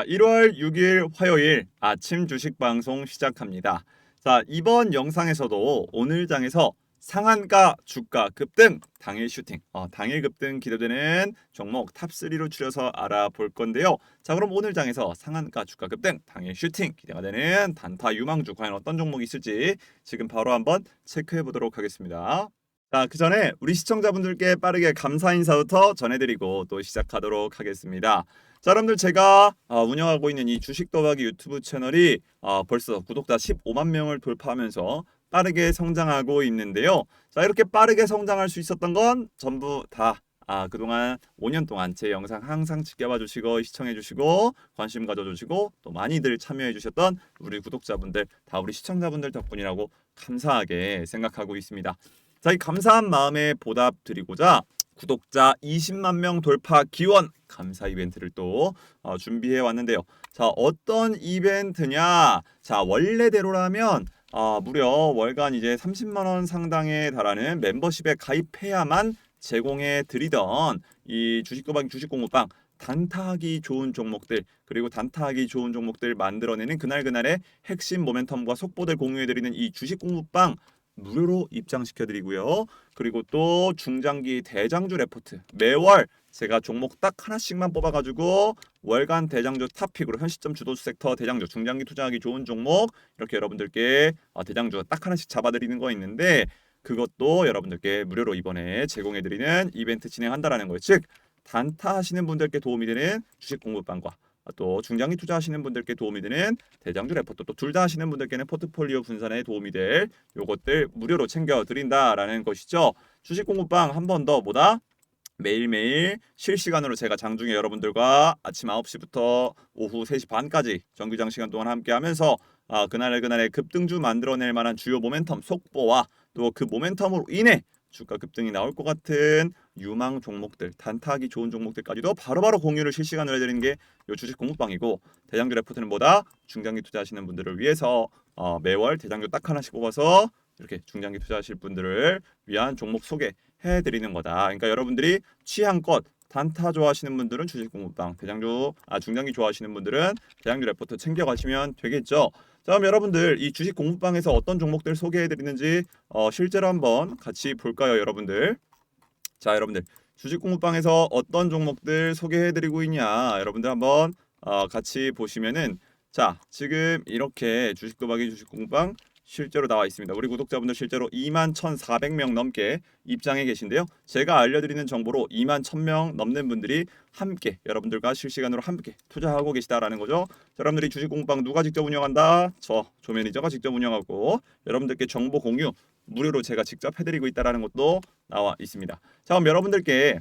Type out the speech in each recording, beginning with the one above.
자, 1월 6일 화요일 아침 주식 방송 시작합니다. 자, 이번 영상에서도 오늘 장에서 상한가 주가 급등 당일 슈팅 어, 당일 급등 기대되는 종목 탑3로 추려서 알아볼 건데요. 자 그럼 오늘 장에서 상한가 주가 급등 당일 슈팅 기대가 되는 단타 유망주 과연 어떤 종목이 있을지 지금 바로 한번 체크해 보도록 하겠습니다. 자, 그 전에 우리 시청자분들께 빠르게 감사 인사부터 전해드리고 또 시작하도록 하겠습니다. 자, 여러분들 제가 어, 운영하고 있는 이 주식 도박이 유튜브 채널이 어, 벌써 구독자 15만 명을 돌파하면서 빠르게 성장하고 있는데요. 자, 이렇게 빠르게 성장할 수 있었던 건 전부 다 아, 그동안 5년 동안 제 영상 항상 지켜봐 주시고 시청해 주시고 관심 가져 주시고 또 많이들 참여해 주셨던 우리 구독자분들 다 우리 시청자분들 덕분이라고 감사하게 생각하고 있습니다. 자, 이 감사한 마음에 보답 드리고자 구독자 20만 명 돌파 기원 감사 이벤트를 또 어, 준비해 왔는데요. 자, 어떤 이벤트냐? 자, 원래대로라면 아, 무려 월간 이제 30만 원 상당에 달하는 멤버십에 가입해야만 제공해 드리던 이 주식 도박 주식 공부방 단타하기 좋은 종목들 그리고 단타하기 좋은 종목들 만들어내는 그날 그날의 핵심 모멘텀과 속보들 공유해 드리는 이 주식 공부방 무료로 입장시켜 드리고요. 그리고 또 중장기 대장주 레포트 매월 제가 종목 딱 하나씩만 뽑아가지고 월간 대장주 탑픽으로 현 시점 주도주 섹터 대장주 중장기 투자하기 좋은 종목 이렇게 여러분들께 어, 대장주 딱 하나씩 잡아드리는 거 있는데 그것도 여러분들께 무료로 이번에 제공해드리는 이벤트 진행한다라는 거예요. 즉 단타 하시는 분들께 도움이 되는 주식 공부방과 또 중장기 투자하시는 분들께 도움이 되는 대장주 레포트 또 둘 다 하시는 분들께는 포트폴리오 분산에 도움이 될 요것들 무료로 챙겨 드린다라는 것이죠. 주식 공부방 한 번 더 뭐다? 매일매일 실시간으로 제가 장중에 여러분들과 아침 9시부터 오후 3시 반까지 정규장 시간 동안 함께 하면서 아, 그날 그날의 급등주 만들어낼 만한 주요 모멘텀 속보와 또 그 모멘텀으로 인해 주가 급등이 나올 것 같은 유망 종목들, 단타하기 좋은 종목들까지도 바로바로 공유를 실시간으로 해드리는 게 요 주식 공부방이고 대장주 레포트는 뭐다? 중장기 투자하시는 분들을 위해서 어, 매월 대장주 딱 하나씩 뽑아서 이렇게 중장기 투자하실 분들을 위한 종목 소개해 드리는 거다. 그러니까 여러분들이 취향껏 단타 좋아하시는 분들은 주식 공부방, 대장주 아 중장기 좋아하시는 분들은 대장주 레포트 챙겨 가시면 되겠죠. 자, 그럼 여러분들 이 주식 공부방에서 어떤 종목들 소개해 드리는지 어, 실제로 한번 같이 볼까요, 여러분들? 자, 여러분들 주식 공부방에서 어떤 종목들 소개해 드리고 있냐, 여러분들 한번 어, 같이 보시면은 자, 지금 이렇게 주식 도박이 주식 공부방 실제로 나와 있습니다. 우리 구독자분들 실제로 2만 1,400명 넘게 입장해 계신데요. 제가 알려드리는 정보로 2만 1,000명 넘는 분들이 함께 여러분들과 실시간으로 함께 투자하고 계시다라는 거죠. 자, 여러분들이 주식 공방 누가 직접 운영한다? 저 조매니저가 직접 운영하고 여러분들께 정보 공유 무료로 제가 직접 해드리고 있다라는 것도 나와 있습니다. 자, 그럼 여러분들께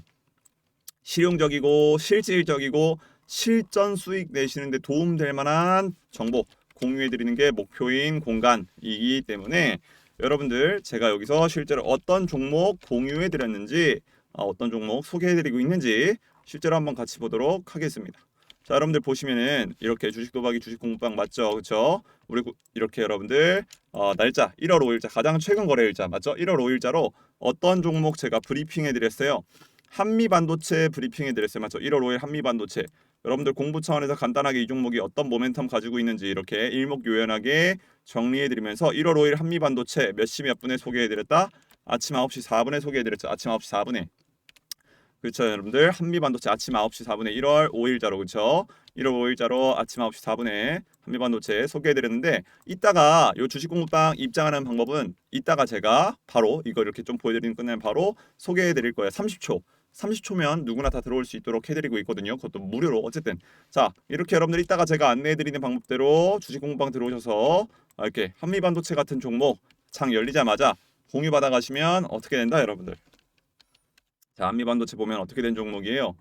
실용적이고 실질적이고 실전 수익 내시는데 도움될 만한 정보 공유해 드리는 게 목표인 공간이기 때문에 여러분들 제가 여기서 실제로 어떤 종목 공유해 드렸는지 어, 어떤 종목 소개해 드리고 있는지 실제로 한번 같이 보도록 하겠습니다. 자, 여러분들 보시면은 이렇게 주식 도박이 주식 공부방 맞죠? 그렇죠? 우리 구- 이렇게 여러분들 어, 날짜 1월 5일자 가장 최근 거래일자 맞죠? 1월 5일자로 어떤 종목 제가 브리핑해 드렸어요. 한미 반도체 브리핑해 드렸어요. 맞죠? 1월 5일 한미 반도체. 여러분들 공부 차원에서 간단하게 이 종목이 어떤 모멘텀 가지고 있는지 이렇게 일목요연하게 정리해 드리면서 1월 5일 한미 반도체 몇 시 몇 분에 소개해 드렸다. 아침 9시 4분에 소개해 드렸죠. 아침 9시 4분에. 그렇죠, 여러분들. 한미 반도체 아침 9시 4분에 1월 5일자로 그렇죠? 1월 5일자로 아침 9시 4분에 한미 반도체 소개해 드렸는데 이따가 요 주식 공부방 입장하는 방법은 이따가 제가 바로 이거 이렇게 좀 보여 드리는 끝내면 바로 소개해 드릴 거예요. 30초. 30초면 누구나 다 들어올 수 있도록 해드리고 있거든요. 그것도 무료로 어쨌든 자 이렇게 여러분들 이따가 제가 안내해드리는 방법대로 주식 공부방 들어오셔서 아, 이렇게 한미 반도체 같은 종목 장 열리자마자 공유 받아 가시면 어떻게 된다 여러분들. 자 한미 반도체 보면 어떻게 된 종목이에요.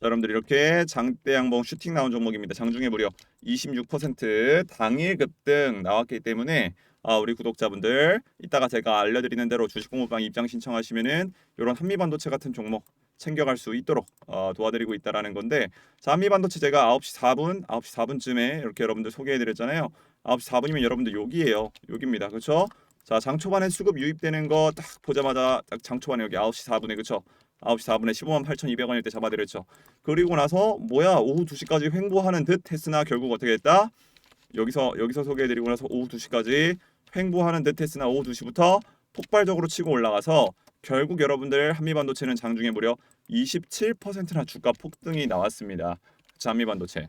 자, 여러분들 이렇게 장대 양봉 슈팅 나온 종목입니다. 장중에 무려 26% 당일 급등 나왔기 때문에 아, 우리 구독자분들 이따가 제가 알려드리는 대로 주식 공부방 입장 신청하시면은 이런 한미 반도체 같은 종목 챙겨갈 수 있도록 어, 도와드리고 있다라는 건데 자 한미 반도체 제가 9시 4분 9시 4분쯤에 이렇게 여러분들 소개해드렸잖아요. 9시 4분이면 여러분들 여기에요. 여기입니다. 그렇죠 자 장 초반에 수급 유입되는 거 딱 보자마자 딱 장 초반에 여기 9시 4분에 그렇죠 9시 4분에 15만 8,200원일 때 잡아드렸죠. 그리고 나서 뭐야 오후 2시까지 횡보하는 듯 했으나 결국 어떻게 됐다? 여기서 여기서 소개해드리고 나서 오후 2시까지 횡보하는 듯 했으나 오후 2시부터 폭발적으로 치고 올라가서 결국 여러분들 한미반도체는 장중에 무려 27%나 주가 폭등이 나왔습니다. 자, 한미반도체.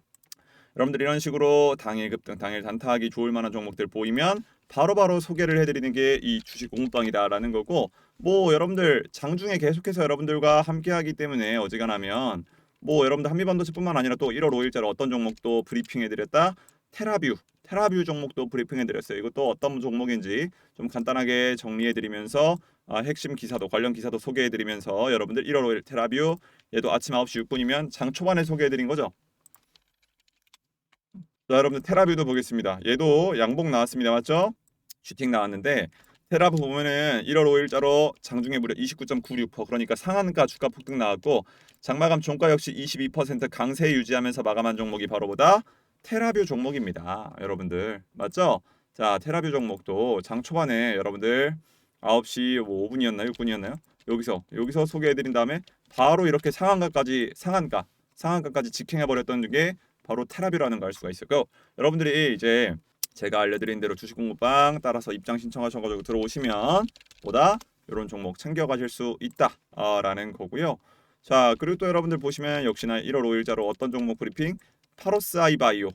여러분들 이런 식으로 당일 급등, 당일 단타하기 좋을 만한 종목들 보이면 바로 바로 소개를 해드리는 게 이 주식 공부방이다라는 거고 뭐 여러분들 장중에 계속해서 여러분들과 함께하기 때문에 어지간하면 뭐 여러분들 한미반도체뿐만 아니라 또 1월 5일자로 어떤 종목도 브리핑해드렸다 테라뷰 테라뷰 종목도 브리핑해드렸어요. 이것도 어떤 종목인지 좀 간단하게 정리해드리면서 아, 핵심 기사도 관련 기사도 소개해드리면서 여러분들 1월 5일 테라뷰 얘도 아침 9시 6분이면 장 초반에 소개해드린 거죠. 자 여러분들 테라뷰도 보겠습니다. 얘도 양봉 나왔습니다. 맞죠? 슈팅 나왔는데 테라뷰 보면은 1월 5일자로 장중에 무려 29.96% 그러니까 상한가 주가 폭등 나왔고 장마감 종가 역시 22% 강세 유지하면서 마감한 종목이 바로 보다 테라뷰 종목입니다. 여러분들 맞죠? 자 테라뷰 종목도 장 초반에 여러분들 9시 뭐 5분이었나요? 6분이었나요? 여기서 여기서 소개해드린 다음에 바로 이렇게 상한가까지 상한가 상한가까지 직행해 버렸던 게 바로 테라뷰라는 걸 알 수가 있어요. 그 여러분들이 이제 제가 알려드린 대로 주식 공부방 따라서 입장 신청하셔가지고 들어오시면 보다 이런 종목 챙겨가실 수 있다라는 거고요. 자 그리고 또 여러분들 보시면 역시나 1월 5일자로 어떤 종목 브리핑 파로스 아이바이오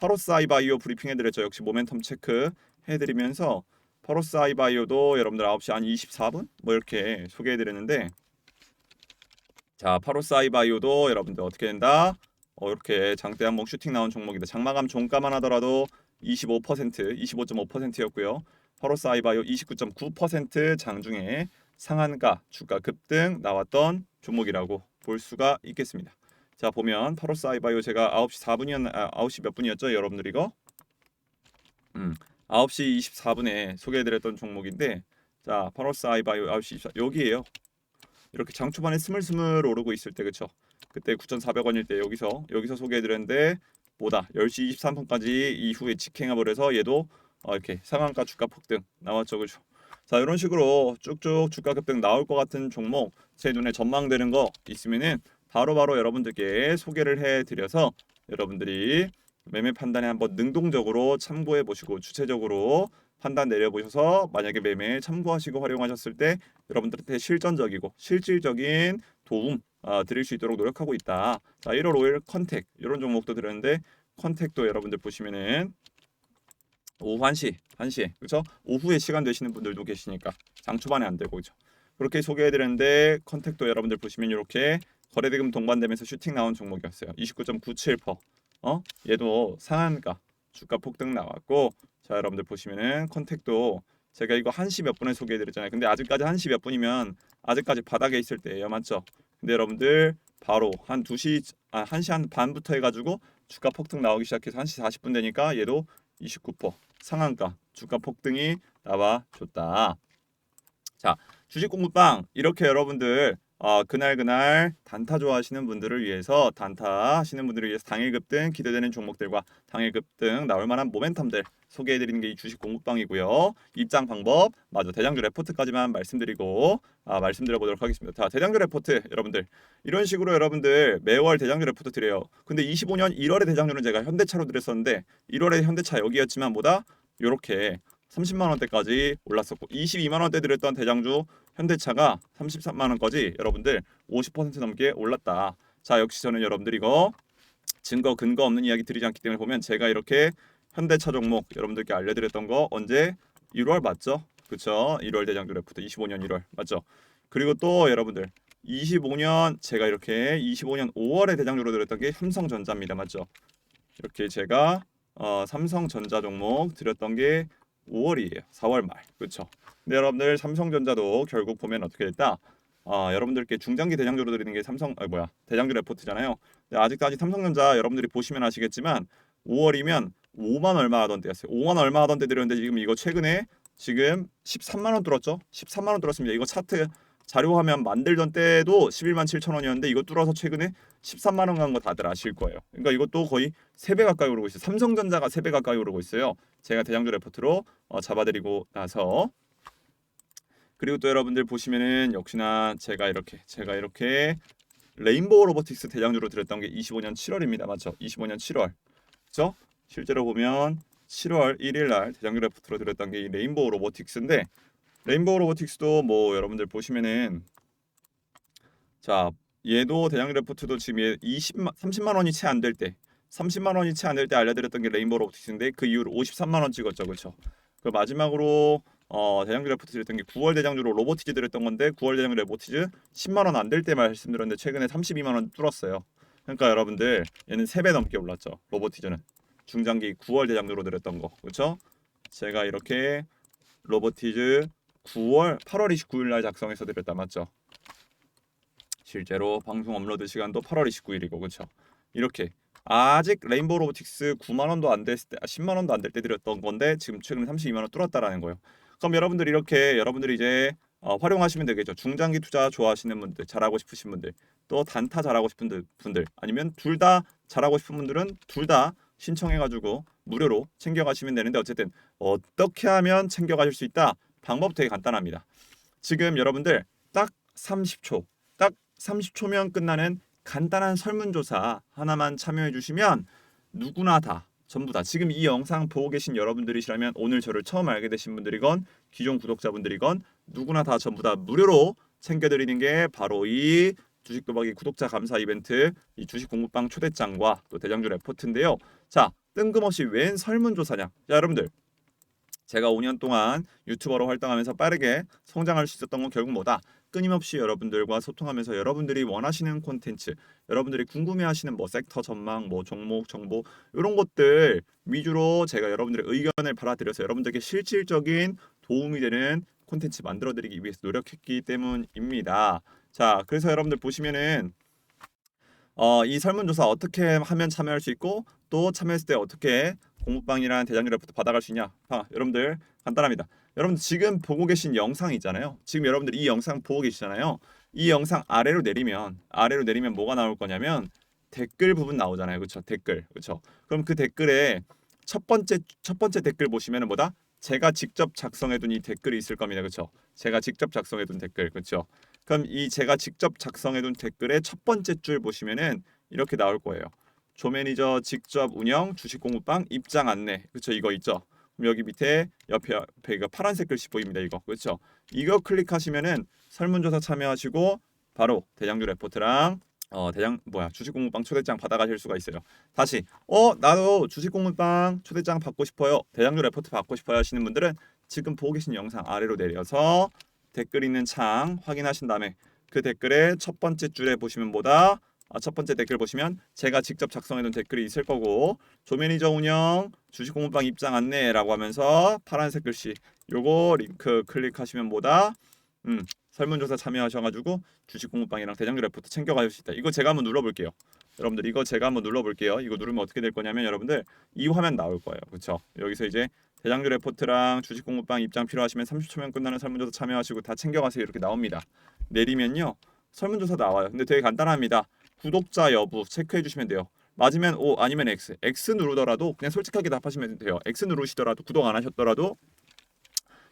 파로스 아이바이오 브리핑 해드렸죠. 역시 모멘텀 체크 해드리면서 파로스 아이바이오도 여러분들 9시 한 24분 뭐 이렇게 소개해드렸는데 자 파로스 아이바이오도 여러분들 어떻게 된다? 어, 이렇게 장대 한봉 슈팅 나온 종목인데 장마감 종가만 하더라도 25% 25.5%였고요. 파로스 아이바이오 29.9% 장중에 상한가 주가 급등 나왔던 종목이라고 볼 수가 있겠습니다. 자 보면 파로스 아이바이오 제가 9시 4분이었나 아, 9시 몇 분이었죠 여러분들 이거? 음 9시 24분에 소개해드렸던 종목인데 자 파로스 아이바이오 9시 24 여기에요. 이렇게 장 초반에 스물스물 오르고 있을 때 그쵸? 그때 9,400원일 때 여기서 여기서 소개해드렸는데 보다? 10시 23분까지 이후에 직행해 버려서 얘도 어, 이렇게 상한가 주가 폭등 나왔죠 그죠 자 이런 식으로 쭉쭉 주가 급등 나올 것 같은 종목 제 눈에 전망되는 거 있으면은 바로 바로 여러분들께 소개를 해드려서 여러분들이 매매 판단에 한번 능동적으로 참고해 보시고 주체적으로 판단 내려보셔서 만약에 매매에 참고하시고 활용하셨을 때 여러분들한테 실전적이고 실질적인 도움 아, 드릴 수 있도록 노력하고 있다. 자, 1월 5일 컨택 이런 종목도 들었는데 컨택도 여러분들 보시면은 오후 1시, 1시에 그렇죠? 오후에 시간 되시는 분들도 계시니까 장 초반에 안 되고 그렇죠? 그렇게 소개해 드렸는데 컨택도 여러분들 보시면 이렇게 거래대금 동반되면서 슈팅 나온 종목이었어요. 29.97%. 어? 얘도 상한가 주가 폭등 나왔고 자, 여러분들 보시면은 컨택도 제가 이거 1시 몇 분에 소개해 드렸잖아요. 근데 아직까지 1시 몇 분이면 아직까지 바닥에 있을 때예요. 맞죠? 근데 여러분들 바로 한 2시 아 1시 한 반부터 해 가지고 주가 폭등 나오기 시작해서 1시 40분 되니까 얘도 29% 상한가 주가 폭등이 나와 줬다. 자, 주식 공부방 이렇게 여러분들 어, 그날 그날 단타 좋아하시는 분들을 위해서 단타 하시는 분들을 위해서 당일 급등 기대되는 종목들과 당일 급등 나올 만한 모멘텀들 소개해 드리는 게 이 주식 공부방이고요. 입장 방법 마저 대장주 레포트까지만 말씀드리고 아, 말씀드려 보도록 하겠습니다. 자, 대장주 레포트 여러분들 이런 식으로 여러분들 매월 대장주 레포트 드려요. 근데 25년 1월에 대장주는 제가 현대차로 드렸었는데 1월에 현대차 여기였지만 보다 요렇게 30만 원대까지 올랐었고 22만 원대 드렸던 대장주 현대차가 33만 원까지 여러분들 50% 넘게 올랐다. 자 역시 저는 여러분들 이거 증거 근거 없는 이야기 드리지 않기 때문에 보면 제가 이렇게 현대차 종목 여러분들께 알려드렸던 거 언제 1월 맞죠? 그쵸? 1월 대장주 레프트 25년 1월 맞죠? 그리고 또 여러분들 25년 제가 이렇게 25년 5월에 대장주로 드렸던 게 삼성전자입니다 맞죠? 이렇게 제가 어, 삼성전자 종목 드렸던 게 5월이에요. 4월 말. 그렇죠. 근데 여러분들 삼성전자도 결국 보면 어떻게 됐다? 아, 여러분들께 중장기 대장주로 드리는 게 삼성 아 뭐야? 대장주 레포트잖아요. 근데 아직까지 삼성전자 여러분들이 보시면 아시겠지만 5월이면 5만 얼마 하던 때였어요. 5만 얼마 하던 때 드렸는데 지금 이거 최근에 지금 13만 원 뚫었죠? 13만 원 뚫었습니다. 이거 차트 자료 화면 만들던 때도 11만 7천 원이었는데 이거 뚫어서 최근에 13만 원 간 거 다들 아실 거예요. 그러니까 이것도 거의 3배 가까이 오르고 있어요. 삼성전자가 3배 가까이 오르고 있어요. 제가 대장주 레포트로 어, 잡아드리고 나서 그리고 또 여러분들 보시면은 역시나 제가 이렇게 제가 이렇게 레인보우 로보틱스 대장주로 드렸던 게 25년 7월입니다. 맞죠? 25년 7월. 그죠? 실제로 보면 7월 1일 날 대장주 레포트로 드렸던 게 이 레인보우 로보틱스인데 레인보우 로보틱스도 뭐 여러분들 보시면은 자, 얘도 대장주 레포트도 지금 얘 20만 30만 원이 채 안 될 때 30만 원이 채 안 될 때 알려드렸던 게 레인보우 로보틱스인데 그 이후로 53만 원 찍었죠. 그렇죠? 그 마지막으로 어, 대장주 레포트 드렸던 게 9월 대장주로 로보티즈 드렸던 건데 9월 대장주 로보티즈 10만 원 안 될 때 말씀드렸는데 최근에 32만 원 뚫었어요. 그러니까 여러분들 얘는 3배 넘게 올랐죠. 로보티즈는 중장기 9월 대장주로 드렸던 거. 그렇죠? 제가 이렇게 로보티즈 9월 8월 29일 날 작성해서 드렸다 맞죠? 실제로 방송 업로드 시간도 8월 29일이고 그렇죠? 이렇게 아직 레인보우 로보틱스 9만 원도 안 됐을 때, 아, 10만 원도 안 될 때 드렸던 건데 지금 최근에 32만 원 뚫었다라는 거예요. 그럼 여러분들 이렇게 여러분들이 이제 어, 활용하시면 되겠죠. 중장기 투자 좋아하시는 분들, 잘하고 싶으신 분들, 또 단타 잘하고 싶은 들- 분들, 아니면 둘 다 잘하고 싶은 분들은 둘 다 신청해가지고 무료로 챙겨가시면 되는데 어쨌든 어떻게 하면 챙겨가실 수 있다? 방법 되게 간단합니다. 지금 여러분들 딱 30초, 딱 30초면 끝나는 간단한 설문조사 하나만 참여해 주시면 누구나 다 전부 다 지금 이 영상 보고 계신 여러분들이시라면 오늘 저를 처음 알게 되신 분들이건 기존 구독자분들이건 누구나 다 전부 다 무료로 챙겨드리는 게 바로 이 주식 도박이 구독자 감사 이벤트 이 주식 공부방 초대장과 또 대장주 레포트인데요. 자 뜬금없이 웬 설문조사냐? 자 여러분들 제가 5년 동안 유튜버로 활동하면서 빠르게 성장할 수 있었던 건 결국 뭐다? 끊임없이 여러분들과 소통하면서 여러분들이 원하시는 콘텐츠, 여러분들이 궁금해하시는 뭐 섹터 전망, 뭐 종목 정보 이런 것들 위주로 제가 여러분들의 의견을 받아들여서 여러분들에게 실질적인 도움이 되는 콘텐츠 만들어드리기 위해서 노력했기 때문입니다. 자, 그래서 여러분들 보시면은 어, 이 설문조사 어떻게 하면 참여할 수 있고 또 참여했을 때 어떻게 대장주 레포트 받아갈 수 있냐? 아, 여러분들 간단합니다. 여러분들 지금 보고 계신 영상 있잖아요. 지금 여러분들 이 영상 보고 계시잖아요. 이 영상 아래로 내리면 아래로 내리면 뭐가 나올 거냐면 댓글 부분 나오잖아요. 그렇죠? 댓글. 그렇죠? 그럼 그 댓글에 첫 번째 첫 번째 댓글 보시면은 뭐다? 제가 직접 작성해 둔 이 댓글이 있을 겁니다. 그렇죠? 제가 직접 작성해 둔 댓글. 그렇죠? 그럼 이 제가 직접 작성해 둔 댓글의 첫 번째 줄 보시면은 이렇게 나올 거예요. 조 매니저 직접 운영 주식 공부방 입장 안내. 그렇죠? 이거 있죠? 여기 밑에 옆에 옆에 이거 파란색 글씨 보입니다. 이거 그렇죠? 이거 클릭하시면은 설문조사 참여하시고 바로 대장주 레포트랑 어 대장 뭐야 주식 공부방 초대장 받아가실 수가 있어요. 다시 어 나도 주식 공부방 초대장 받고 싶어요. 대장주 레포트 받고 싶어요 하시는 분들은 지금 보고 계신 영상 아래로 내려서 댓글 있는 창 확인하신 다음에 그 댓글의 첫 번째 줄에 보시면 뭐다 아, 첫 번째 댓글 보시면 제가 직접 작성해둔 댓글이 있을 거고 조매니저 운영 주식 공부방 입장 안내라고 하면서 파란색 글씨 요거 링크 클릭하시면 뭐다 음 설문조사 참여하셔가지고 주식 공부방이랑 대장주 레포트 챙겨가실 수 있다. 이거 제가 한번 눌러볼게요. 여러분들 이거 제가 한번 눌러볼게요. 이거 누르면 어떻게 될 거냐면 여러분들 이 화면 나올 거예요. 그렇죠 여기서 이제 대장주 레포트랑 주식 공부방 입장 필요하시면 30초면 끝나는 설문조사 참여하시고 다 챙겨가세요. 이렇게 나옵니다. 내리면요 설문조사 나와요. 근데 되게 간단합니다 구독자 여부 체크해 주시면 돼요. 맞으면 O 아니면 X. X 누르더라도 그냥 솔직하게 답하시면 돼요. X 누르시더라도 구독 안 하셨더라도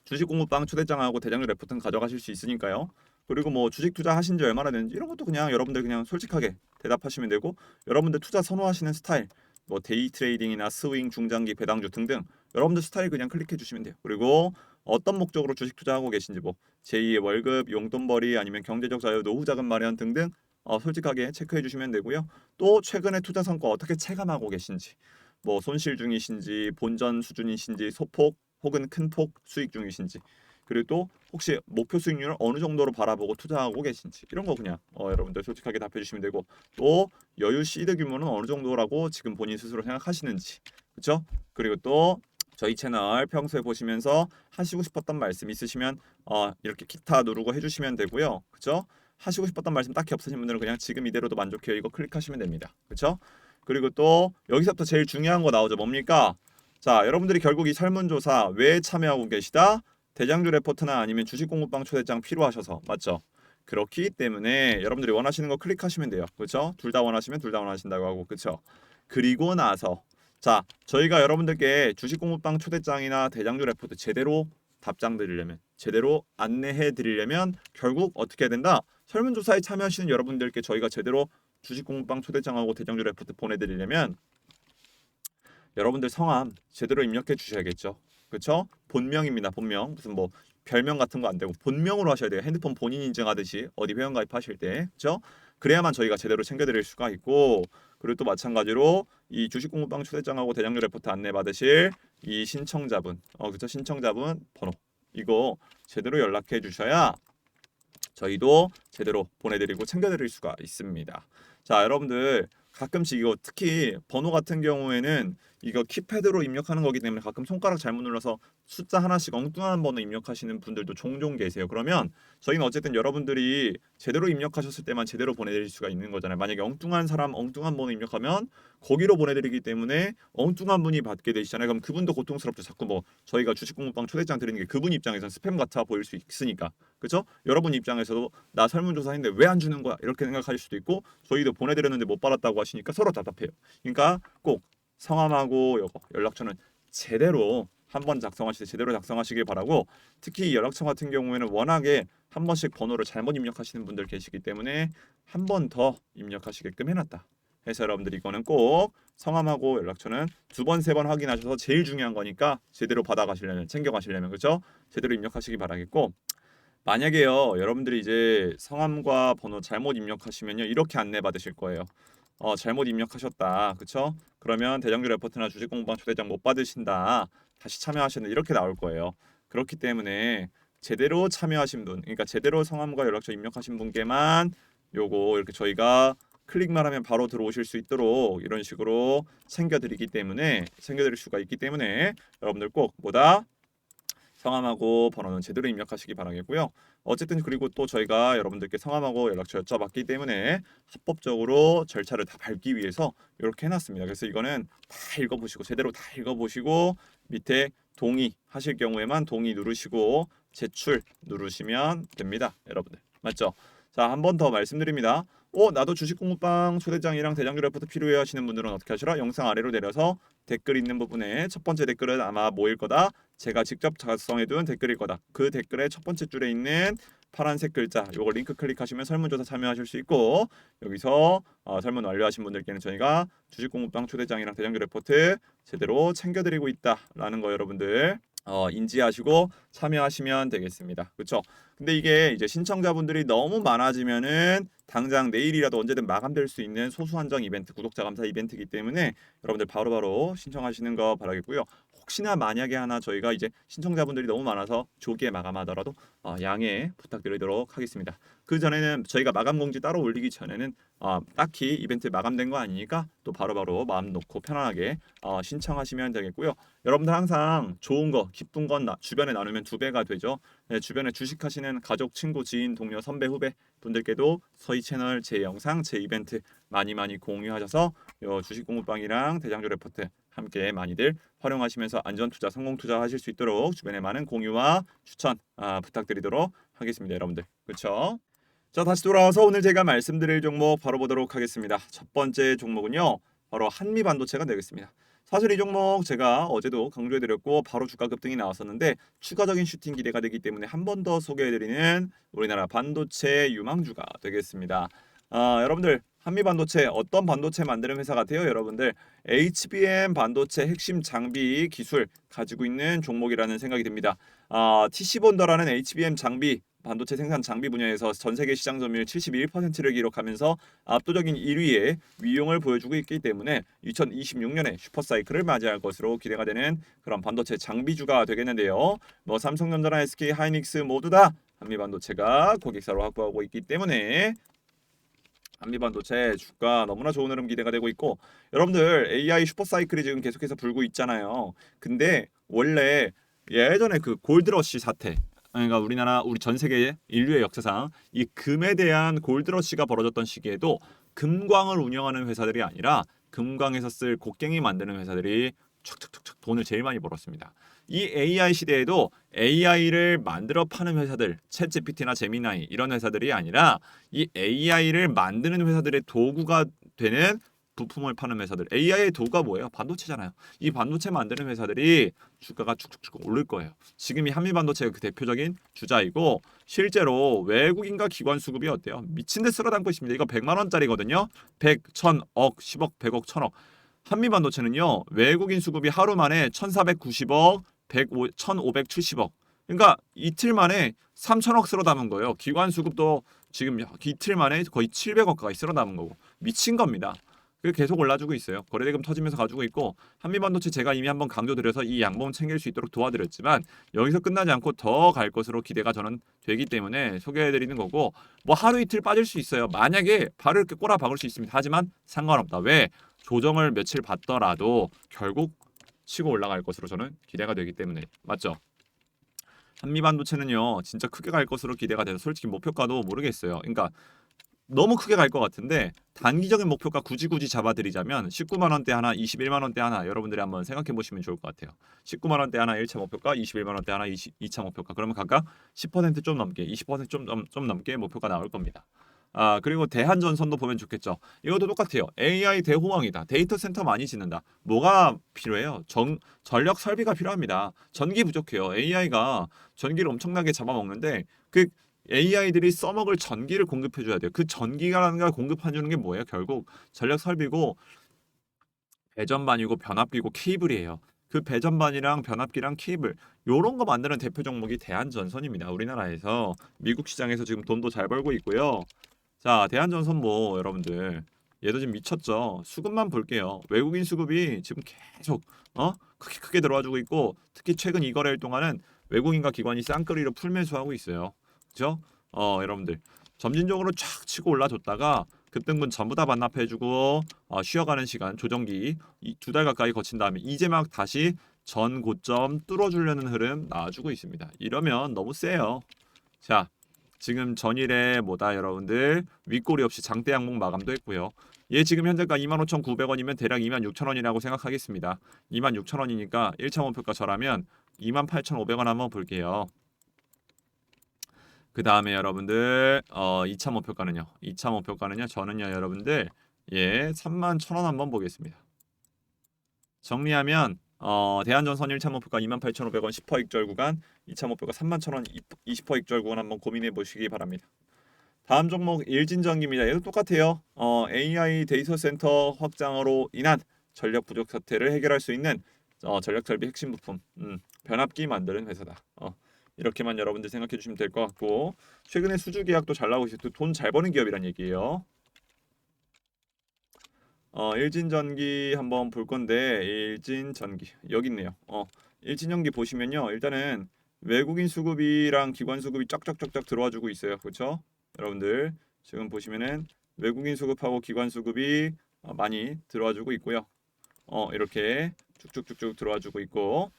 주식 공부방 초대장하고 대장주 레포트는 가져가실 수 있으니까요. 그리고 뭐 주식 투자 하신 지 얼마나 됐는지 이런 것도 그냥 여러분들 그냥 솔직하게 대답하시면 되고 여러분들 투자 선호하시는 스타일 뭐 데이 트레이딩이나 스윙, 중장기, 배당주 등등 여러분들 스타일 그냥 클릭해 주시면 돼요. 그리고 어떤 목적으로 주식 투자하고 계신지 뭐 제2의 월급, 용돈벌이 아니면 경제적 자유, 노후 자금 마련 등등 어, 솔직하게 체크해 주시면 되고요. 또 최근에 투자 성과 어떻게 체감하고 계신지, 뭐 손실 중이신지, 본전 수준이신지, 소폭 혹은 큰 폭 수익 중이신지, 그리고 또 혹시 목표 수익률을 어느 정도로 바라보고 투자하고 계신지 이런 거 그냥 어, 여러분들 솔직하게 답해 주시면 되고 또 여유 시드 규모는 어느 정도라고 지금 본인 스스로 생각하시는지 그렇죠? 그리고 또 저희 채널 평소에 보시면서 하시고 싶었던 말씀 있으시면 어, 이렇게 기타 누르고 해주시면 되고요, 그렇죠? 하시고 싶었던 말씀 딱히 없으신 분들은 그냥 지금 이대로도 만족해요. 이거 클릭하시면 됩니다. 그렇죠? 그리고 또 여기서부터 제일 중요한 거 나오죠. 뭡니까? 자, 여러분들이 결국 이 설문조사 왜 참여하고 계시다? 대장주 레포트나 아니면 주식 공부방 초대장 필요하셔서 맞죠? 그렇기 때문에 여러분들이 원하시는 거 클릭하시면 돼요. 그렇죠? 둘 다 원하시면 둘 다 원하신다고 하고 그렇죠? 그리고 나서 자, 저희가 여러분들께 주식 공부방 초대장이나 대장주 레포트 제대로 답장 드리려면 제대로 안내해 드리려면 결국 어떻게 해야 된다? 설문조사에 참여하시는 여러분들께 저희가 제대로 주식 공부방 초대장하고 대장주 레포트 보내드리려면 여러분들 성함 제대로 입력해 주셔야겠죠. 그렇죠? 본명입니다. 본명 무슨 뭐 별명 같은 거 안 되고 본명으로 하셔야 돼요. 핸드폰 본인 인증하듯이 어디 회원 가입하실 때 그렇죠? 그래야만 저희가 제대로 챙겨드릴 수가 있고 그리고 또 마찬가지로 이 주식 공부방 초대장하고 대장주 레포트 안내 받으실 이 신청자분 어 그렇죠? 신청자분 번호 이거 제대로 연락해 주셔야 저희도 제대로 보내드리고 챙겨드릴 수가 있습니다. 자, 여러분들 가끔씩 이거 특히 번호 같은 경우에는 이거 키패드로 입력하는 거기 때문에 가끔 손가락 잘못 눌러서 숫자 하나씩 엉뚱한 번호 입력하시는 분들도 종종 계세요. 그러면 저희는 어쨌든 여러분들이 제대로 입력하셨을 때만 제대로 보내드릴 수가 있는 거잖아요. 만약에 엉뚱한 사람 엉뚱한 번호 입력하면 거기로 보내드리기 때문에 엉뚱한 분이 받게 되시잖아요. 그럼 그분도 고통스럽죠. 자꾸 뭐 저희가 주식 공부방 초대장 드리는 게 그분 입장에서는 스팸 같아 보일 수 있으니까 그렇죠? 여러분 입장에서도 나 설문조사 했는데 왜 안 주는 거야 이렇게 생각하실 수도 있고 저희도 보내드렸는데 못 받았다고 하시니까 서로 답답해요. 그러니까 꼭 성함하고 요거 연락처는 제대로 한 번 작성하실 때 제대로 작성하시길 바라고 특히 이 연락처 같은 경우에는 워낙에 한 번씩 번호를 잘못 입력하시는 분들 계시기 때문에 한 번 더 입력하시게끔 해놨다. 해서 여러분들 이거는 꼭 성함하고 연락처는 두 번 세 번 확인하셔서 제일 중요한 거니까 제대로 받아가시려면 챙겨가시려면 그렇죠? 제대로 입력하시기 바라겠고 만약에요 여러분들이 이제 성함과 번호 잘못 입력하시면요 이렇게 안내 받으실 거예요. 어 잘못 입력하셨다 그쵸 그러면 대장주 레포트나 주식 공부방 초대장 못 받으신다. 다시 참여하시는 이렇게 나올 거예요. 그렇기 때문에 제대로 참여하신 분 그러니까 제대로 성함과 연락처 입력하신 분께만 요거 이렇게 저희가 클릭만 하면 바로 들어오실 수 있도록 이런 식으로 챙겨드리기 때문에 챙겨드릴 수가 있기 때문에 여러분들 꼭 뭐다 성함하고 번호는 제대로 입력하시기 바라겠고요. 어쨌든 그리고 또 저희가 여러분들께 성함하고 연락처 여쭤봤기 때문에 합법적으로 절차를 다 밟기 위해서 이렇게 해놨습니다. 그래서 이거는 다 읽어보시고 제대로 다 읽어보시고 밑에 동의 하실 경우에만 동의 누르시고 제출 누르시면 됩니다. 여러분들 맞죠? 자 한 번 더 말씀드립니다. 어 나도 주식 공부방 초대장이랑 대장주 레포트 필요해 하시는 분들은 어떻게 하시라? 영상 아래로 내려서 댓글 있는 부분에 첫 번째 댓글은 아마 뭐일 거다. 제가 직접 작성해둔 댓글일 거다. 그 댓글의 첫 번째 줄에 있는 파란색 글자 요거 링크 클릭하시면 설문조사 참여하실 수 있고 여기서 어, 설문 완료하신 분들께는 저희가 주식 공부방 초대장이랑 대장주 레포트 제대로 챙겨드리고 있다라는 거 여러분들 어, 인지하시고 참여하시면 되겠습니다. 그렇죠? 근데 이게 이제 신청자분들이 너무 많아지면은 당장 내일이라도 언제든 마감될 수 있는 소수 한정 이벤트, 구독자 감사 이벤트이기 때문에 여러분들 바로바로 신청하시는 거 바라겠고요. 혹시나 만약에 하나 저희가 이제 신청자분들이 너무 많아서 조기에 마감하더라도 어, 양해 부탁드리도록 하겠습니다. 그 전에는 저희가 마감 공지 따로 올리기 전에는 어, 딱히 이벤트 마감된 거 아니니까 또 바로 바로 마음 놓고 편안하게 어, 신청하시면 되겠고요. 여러분들 항상 좋은 거, 기쁜 건 나, 주변에 나누면 두 배가 되죠. 네, 주변에 주식하시는 가족, 친구, 지인, 동료, 선배, 후배 분들께도 저희 채널 제 영상, 제 이벤트 많이 많이 공유하셔서 요 주식 공부방이랑 대장조 레포트 함께 많이들 활용하시면서 안전 투자, 성공 투자 하실 수 있도록 주변에 많은 공유와 추천 아, 부탁드리도록 하겠습니다, 여러분들. 그렇죠? 자, 다시 돌아와서 오늘 제가 말씀드릴 종목 바로 보도록 하겠습니다. 첫 번째 종목은요. 바로 한미 반도체가 되겠습니다. 사실 이 종목 제가 어제도 강조해드렸고 바로 주가 급등이 나왔었는데 추가적인 슈팅 기대가 되기 때문에 한 번 더 소개해드리는 우리나라 반도체 유망주가 되겠습니다. 아, 여러분들 한미 반도체 어떤 반도체 만드는 회사 같아요, 여러분들? HBM 반도체 핵심 장비 기술 가지고 있는 종목이라는 생각이 듭니다. 아, TC본더라는 HBM 장비 반도체 생산 장비 분야에서 전 세계 시장 점유율 71%를 기록하면서 압도적인 1위의 위용을 보여주고 있기 때문에 2026년에 슈퍼사이클을 맞이할 것으로 기대가 되는 그런 반도체 장비주가 되겠는데요. 뭐 삼성전자나 SK 하이닉스 모두 다 한미 반도체가 고객사로 확보하고 있기 때문에 한미 반도체 주가 너무나 좋은 흐름 기대가 되고 있고 여러분들 AI 슈퍼사이클이 지금 계속해서 불고 있잖아요. 근데 원래 예전에 그 골드러시 사태 그러니까 우리나라 우리 전 세계 인류의 역사상 이 금에 대한 골드러시가 벌어졌던 시기에도 금광을 운영하는 회사들이 아니라 금광에서 쓸 곡괭이 만드는 회사들이 촥촥촥촥 돈을 제일 많이 벌었습니다. 이 AI 시대에도 AI를 만들어 파는 회사들, 챗GPT나 제미나이 이런 회사들이 아니라 이 AI를 만드는 회사들의 도구가 되는 부품을 파는 회사들 AI의 도가 뭐예요? 반도체잖아요. 이 반도체 만드는 회사들이 주가가 쭉쭉쭉 오를 거예요. 지금 이 한미 반도체가 그 대표적인 주자이고 실제로 외국인과 기관 수급이 어때요? 미친 듯 쓸어 담고 있습니다. 이거 100만 원짜리거든요. 100, 1000, 억, 10억, 100억, 1000억. 한미 반도체는요. 외국인 수급이 하루 만에 1490억, 100, 1570억. 그러니까 이틀 만에 3천억 쓸어 담은 거예요. 기관 수급도 지금 이틀 만에 거의 700억 가까이 쓸어 담은 거고 미친 겁니다. 그 계속 올라주고 있어요. 거래대금 터지면서 가지고 있고 한미반도체 제가 이미 한번 강조드려서 이 양봉 챙길 수 있도록 도와드렸지만 여기서 끝나지 않고 더 갈 것으로 기대가 저는 되기 때문에 소개해드리는 거고 뭐 하루 이틀 빠질 수 있어요. 만약에 발을 이렇게 꼬라 박을 수 있습니다. 하지만 상관없다. 왜 조정을 며칠 받더라도 결국 치고 올라갈 것으로 저는 기대가 되기 때문에 맞죠? 한미 반도체는요 진짜 크게 갈 것으로 기대가 돼서 솔직히 목표가도 모르겠어요. 그러니까 너무 크게 갈 것 같은데 단기적인 목표가 굳이 굳이 잡아드리자면 19만 원대 하나, 21만 원대 하나 여러분들이 한번 생각해 보시면 좋을 것 같아요. 19만 원대 하나 1차 목표가, 21만 원대 하나 20, 2차 목표가. 그러면 각각 10%좀 넘게, 20%좀 좀, 좀 넘게 목표가 나올 겁니다. 아 그리고 대한전선도 보면 좋겠죠. 이것도 똑같아요. AI 대호황이다. 데이터 센터 많이 짓는다. 뭐가 필요해요? 정, 전력 설비가 필요합니다. 전기 부족해요. AI가 전기를 엄청나게 잡아먹는데 그 AI들이 써먹을 전기를 공급해줘야 돼요. 그 전기라는 걸 공급해주는 게 뭐예요? 결국 전력 설비고 배전반이고 변압기고 케이블이에요. 그 배전반이랑 변압기랑 케이블 요런 거 만드는 대표 종목이 대한전선입니다. 우리나라에서 미국 시장에서 지금 돈도 잘 벌고 있고요. 자, 대한전선 뭐 여러분들 얘도 지금 미쳤죠. 수급만 볼게요. 외국인 수급이 지금 계속 어 크게 크게 들어와주고 있고 특히 최근 이 거래일 동안은 외국인과 기관이 쌍끌이로 풀매수하고 있어요. 그죠? 어 여러분들 점진적으로 쫙 치고 올라줬다가 급등분 전부 다 반납해주고 어, 쉬어가는 시간 조정기 두 달 가까이 거친 다음에 이제 막 다시 전 고점 뚫어주려는 흐름 나와주고 있습니다. 이러면 너무 세요. 자 지금 전일에 뭐다 여러분들 윗꼬리 없이 장대 양목 마감도 했고요. 얘 지금 현재가 25,900원이면 대략 26,000원이라고 생각하겠습니다. 26,000원이니까 1차 목표가 저라면 28,500원 한번 볼게요. 그 다음에 여러분들 어 2차 목표가는요. 2차 목표가는요. 저는요 여러분들 예 3만 1,000원 한번 보겠습니다. 정리하면 어 대한전선 1차 목표가 28,500원 10% 익절 구간 2차 목표가 31,000원 20% 익절 구간 한번 고민해 보시기 바랍니다. 다음 종목 일진전기입니다. 얘도 똑같아요. 어, AI 데이터 센터 확장으로 인한 전력 부족 사태를 해결할 수 있는 어, 전력 설비 핵심 부품 음, 변압기 만드는 회사다. 어, 이렇게만 여러분들 생각해 주시면 될 것 같고 최근에 수주 계약도 잘 나오고 있어요. 돈 잘 버는 기업이란 얘기예요. 어, 일진전기 한번 볼 건데 일진전기 여기 있네요. 어, 일진전기 보시면요. 일단은 외국인 수급이랑 기관 수급이 쫙쫙쫙쫙 들어와 주고 있어요. 그렇죠? 여러분들 지금 보시면은 외국인 수급하고 기관 수급이 어, 많이 들어와 주고 있고요. 어, 이렇게 쭉쭉쭉쭉 들어와 주고 있고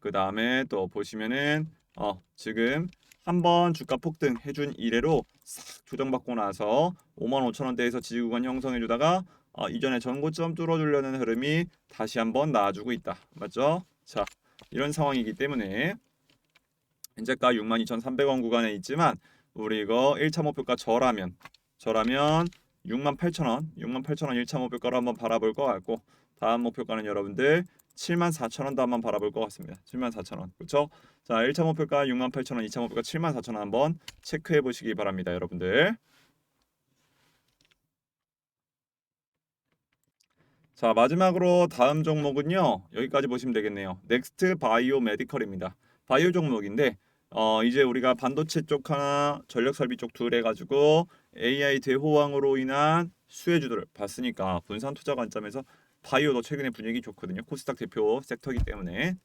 그 다음에 또 보시면은 어 지금 한번 주가 폭등 해준 이래로 싹 조정받고 나서 5만 5천 원대에서 지지 구간 형성해 주다가 어, 이전에 전고점 뚫어주려는 흐름이 다시 한번 나와주고 있다 맞죠? 자 이런 상황이기 때문에 현재가 62,300원 구간에 있지만 우리 이거 1차 목표가 저라면 저라면 68,000원 68,000원 1차 목표가로 한번 바라볼 것 같고 다음 목표가는 여러분들 74,000원 도 한번 바라볼 것 같습니다. 74,000원. 그렇죠? 자, 1차 목표가 68,000원, 2차 목표가 74,000원 한번 체크해 보시기 바랍니다, 여러분들. 자, 마지막으로 다음 종목은요. 여기까지 보시면 되겠네요. 넥스트 바이오 메디컬입니다. 바이오 종목인데 어, 이제 우리가 반도체 쪽 하나, 전력 설비 쪽 둘 해가지고 AI 대호황으로 인한 수혜주들을 봤으니까 분산 투자 관점에서 바이오도 최근에 분위기 좋거든요. 코스닥 대표 섹터이기 때문에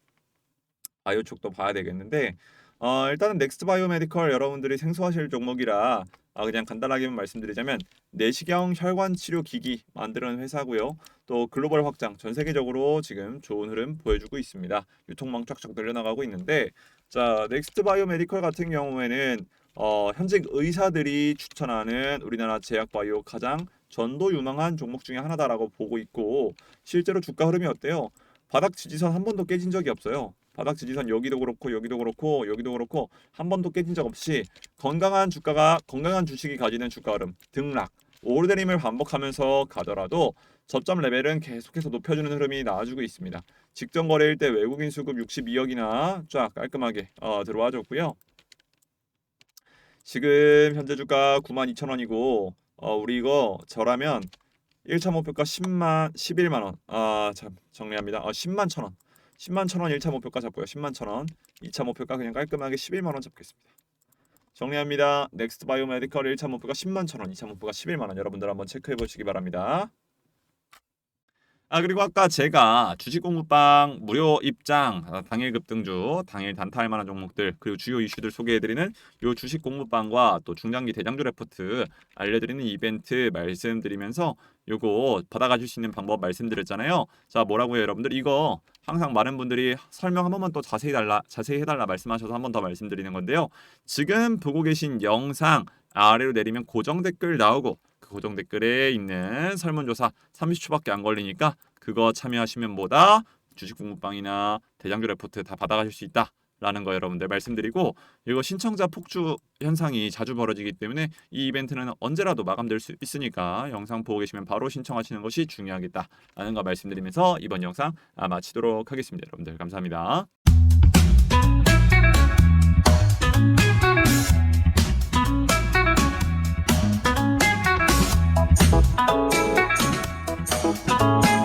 바이오 쪽도 봐야 되겠는데 어, 일단은 넥스트 바이오 메디컬 여러분들이 생소하실 종목이라 아, 그냥 간단하게만 말씀드리자면 내시경 혈관 치료 기기 만드는 회사고요. 또 글로벌 확장 전 세계적으로 지금 좋은 흐름 보여주고 있습니다. 유통망 쫙쫙 늘려나가고 있는데 자 넥스트 바이오 메디컬 같은 경우에는 어, 현직 의사들이 추천하는 우리나라 제약 바이오 가장 전도 유망한 종목 중에 하나다라고 보고 있고 실제로 주가 흐름이 어때요? 바닥 지지선 한 번도 깨진 적이 없어요. 바닥 지지선 여기도 그렇고 여기도 그렇고 여기도 그렇고 한 번도 깨진 적 없이 건강한 주가가 건강한 주식이 가지는 주가 흐름 등락 오르내림을 반복하면서 가더라도 접점 레벨은 계속해서 높여주는 흐름이 나와주고 있습니다. 직전 거래일 때 외국인 수급 62억이나 쫙 깔끔하게 어, 들어와 줬고요. 지금 현재 주가 92,000원이고 어, 우리 이거 저라면 1차 목표가 10만 11만 원. 아, 참 정리합니다. 어, 10만 1,000원. 10만 1,000원 1차 목표가 잡고요. 10만 1,000원. 2차 목표가 그냥 깔끔하게 11만 원 잡겠습니다. 정리합니다. 넥스트 바이오 메디컬 1차 목표가 10만 1,000원, 2차 목표가 11만 원. 여러분들 한번 체크해 보시기 바랍니다. 아 그리고 아까 제가 주식 공부방 무료 입장 아, 당일 급등주 당일 단타할 만한 종목들 그리고 주요 이슈들 소개해드리는 요 주식 공부방과 또 중장기 대장주 레포트 알려드리는 이벤트 말씀드리면서 요거 받아가실 수 있는 방법 말씀드렸잖아요. 자 뭐라고요 여러분들 이거 항상 많은 분들이 설명 한 번만 또 자세히 달라 자세히 해달라 말씀하셔서 한 번 더 말씀드리는 건데요. 지금 보고 계신 영상 아래로 내리면 고정 댓글 나오고 그 고정 댓글에 있는 설문조사 30초밖에 안 걸리니까 그거 참여하시면 뭐다 주식 공부방이나 대장주 레포트 다 받아가실 수 있다 라는 거 여러분들 말씀드리고 이거 신청자 폭주 현상이 자주 벌어지기 때문에 이 이벤트는 언제라도 마감될 수 있으니까 영상 보고 계시면 바로 신청하시는 것이 중요하겠다라는 거 말씀드리면서 이번 영상 아, 마치도록 하겠습니다 여러분들 감사합니다. Thank you.